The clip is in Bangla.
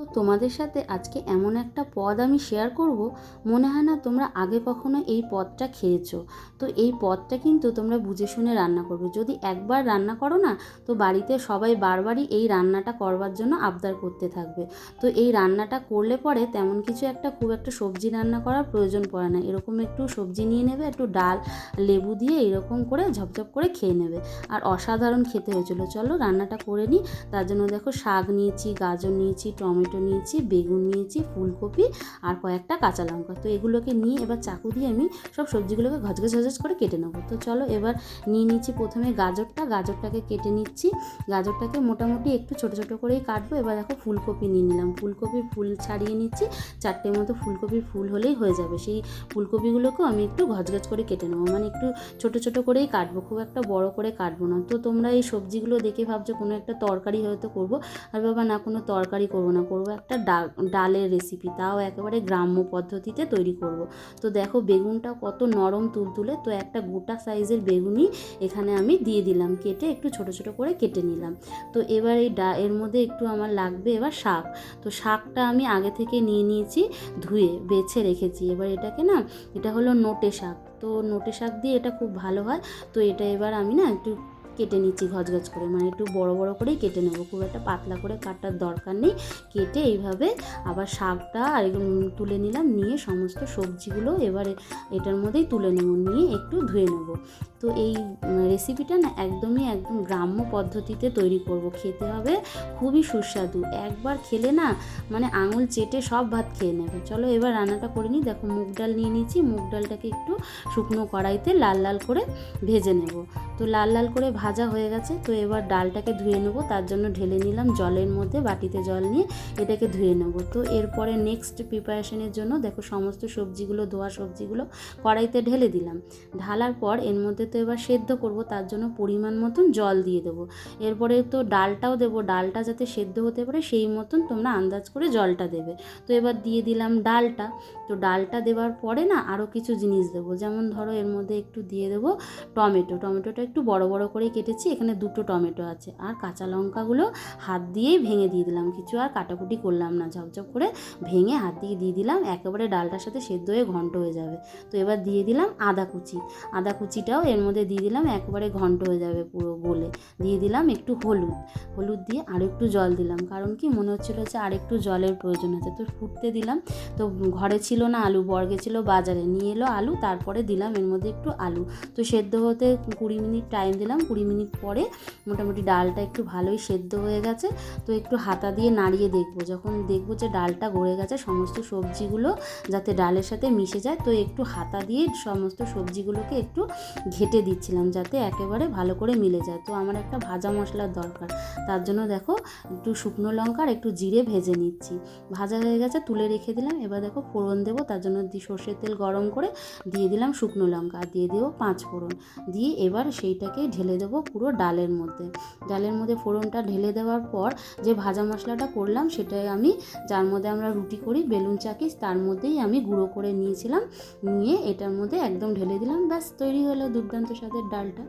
তো তোমাদের সাথে আজকে এমন একটা পদ আমি শেয়ার করব। মনে হয় না তোমরা আগে কখনো এই পদটা খেয়েছো। তো এই পদটা কিন্তু তোমরা বুঝে শুনে রান্না করবে। যদি একবার রান্না করো না, তো বাড়িতে সবাই বারবারই এই রান্নাটা করবার জন্য আবদার করতে থাকবে। তো এই রান্নাটা করলে পরে তেমন কিছু একটা খুব একটা সবজি রান্না করার প্রয়োজন পড়ে না। এরকম একটু সবজি নিয়ে নেবে, একটু ডাল, লেবু দিয়ে এরকম করে ঝপঝপ করে খেয়ে নেবে। আর অসাধারণ খেতে হয়েছিল। চলো রান্নাটা করে নিই। তার জন্য দেখো শাক নিয়েছি, গাজর নিয়েছি, টমেটো নিয়েছি, বেগুন নিয়েছি, ফুলকপি আর কয়েকটা কাঁচা লঙ্কা। তো এগুলোকে নিয়ে এবার চাকু দিয়ে আমি সব সবজিগুলোকে ঘচঘচ ঘচঘচ করে কেটে নেব। তো চলো এবার নিয়ে নিচ্ছি প্রথমে গাজরটা। গাজরটাকে কেটে নিচ্ছি। গাজরটাকে মোটামুটি একটু ছোটো ছোটো করেই কাটবো। এবার দেখো ফুলকপি নিয়ে নিলাম। ফুলকপির ফুল ছাড়িয়ে নিচ্ছি। চারটে মতো ফুলকপির ফুল হলেই হয়ে যাবে। সেই ফুলকপিগুলোকেও আমি একটু ঘচঘচ করে কেটে নেব। মানে একটু ছোটো ছোটো করেই কাটবো, খুব একটা বড় করে কাটবো না। তো তোমরা এই সবজিগুলো দেখে ভাবছ কোনো একটা তরকারি হয়তো করব। আর বাবা না কোনো তরকারি করব না করব, একটা ডাল ডালের রেসিপি তাও একেবারে গ্রাম্য পদ্ধতিতে তৈরি করব। তো দেখো বেগুনটা কত নরম তুলতুলে, তো একটা গোটা সাইজের বেগুনই এখানে আমি দিয়ে দিলাম, কেটে একটু ছোট ছোট করে কেটে নিলাম। তো এবার এই ডা, এর মধ্যে একটু আমার লাগবে এবার শাক। তো শাকটা আমি আগে থেকে নিয়ে নিয়েছি, ধুয়ে বেছে রেখেছি। এবার এটাকে না, এটা হলো নোটে শাক। তো নোটে শাক দিয়ে এটা খুব ভালো হয়। তো এটা এবার আমি না একটু কেটে নিচ্ছি ঘচঘচ করে। মানে একটু বড় বড় করেই কেটে নেব। খুব একটা পাতলা করে কাটার দরকার নেই। কেটে এইভাবে আবার শাকটা আর তুলে নিলাম। নিয়ে সমস্ত সবজিগুলো এবারে এটার মধ্যেই তুলে নেব। নিয়ে একটু ধুয়ে নেব। তো এই রেসিপিটা না একদমই একদম গ্রাম্য পদ্ধতিতে তৈরি করব। খেতে হবে খুবই সুস্বাদু। একবার খেলে না মানে আঙুল চেটে সব ভাত খেয়ে নেবে। চলো এবার রান্নাটা করে নিই। দেখো মুগ ডাল নিয়ে নিয়েছি। মুগ ডালটাকে একটু শুকনো কড়াইতে লাল লাল করে ভেজে নেব। তো লাল লাল করে ভাজা হয়ে গেছে, তো এবার ডালটাকে ধুয়ে নেব। তার জন্য ঢেলে নিলাম জলের মধ্যে বাটিতে জল নিয়ে এটাকে ধুয়ে নেব। তো এরপরে নেক্সট প্রিপারেশনের জন্য দেখো সমস্ত সবজিগুলো, ধোয়া সবজিগুলো কড়াইতে ঢেলে দিলাম। ঢালার পর এর মধ্যে তো এবার সেদ্ধ করব, তার জন্য পরিমাণ মতন জল দিয়ে দেবো। এরপরে তো ডালটাও দেবো, ডালটা যাতে সেদ্ধ হতে পারে সেই মতন তোমরা আন্দাজ করে জলটা দেবে। তো এবার দিয়ে দিলাম ডালটা। তো ডালটা দেওয়ার পরে না আরও কিছু জিনিস দেবো। যেমন ধরো এর মধ্যে একটু দিয়ে দেবো টমেটো। টমেটোটা একটু বড় বড় করে কেটেছি, এখানে দুটো টমেটো আছে। আর কাঁচা লঙ্কাগুলো হাত দিয়েই ভেঙে দিয়ে দিলাম। কিছু আর কাটাকুটি করলাম না, ঝকঝক করে ভেঙে হাত দিয়ে দিয়ে দিলাম। একেবারে ডালটার সাথে সেদ্ধ হয়ে ঘন্ট হয়ে যাবে। তো এবার দিয়ে দিলাম আদা কুচি। আদা কুচিটাও এর মধ্যে দিয়ে দিলাম, একেবারে ঘন্ট হয়ে যাবে পুরো গলে। দিয়ে দিলাম একটু হলুদ। হলুদ দিয়ে আর একটু জল দিলাম। কারণ কি মনে হচ্ছিল যে আর একটু জলের প্রয়োজন আছে। তো ফুটতে দিলাম। তো ঘরে ছিল না আলু, বর্গে ছিল বাজারে। নিয়ে এলো আলু, তারপরে দিলাম এর মধ্যে একটু আলু। তো সেদ্ধ হতে কুড়ি মিনিট টাইম দিলাম। কুড়ি মিনিট পরে মোটামুটি ডালটা একটু ভালোই সেদ্ধ হয়ে গেছে। তো একটু হাতা দিয়ে নাড়িয়ে দেখব। যখন দেখব যে ডালটা গড়ে গেছে, সমস্ত সবজিগুলো যাতে ডালের সাথে মিশে যায়, তো একটু হাতা দিয়ে সমস্ত সবজিগুলোকে একটু ঘেটে দিচ্ছিলাম যাতে একেবারে ভালো করে মিলে যায়। তো আমার একটা ভাজা মশলার দরকার। তার জন্য দেখো একটু শুকনো লঙ্কা আর একটু জিরে ভেজে নিচ্ছি। ভাজা হয়ে গেছে, তুলে রেখে দিলাম। এবার দেখো ফোড়ন দেবো। তার জন্য সর্ষের তেল গরম করে দিয়ে দিলাম শুকনো লঙ্কা। আর দিয়ে দেবো পাঁচ ফোড়ন। দিয়ে এবার সেইটাকে ঢেলে দেবো পুরো ডালের মধ্যে। ডালের মধ্যে ফোড়নটা ঢেলে দেওয়ার পর যে ভাজা মশলাটা করলাম সেটাই আমি, যার মধ্যে আমরা রুটি করি, বেলুন চাকিস তার মধ্যেই আমি গুঁড়ো করে নিয়েছিলাম। নিয়ে এটার মধ্যে একদম ঢেলে দিলাম। ব্যাস, তৈরি হলো দুর্দান্ত স্বাদের ডালটা।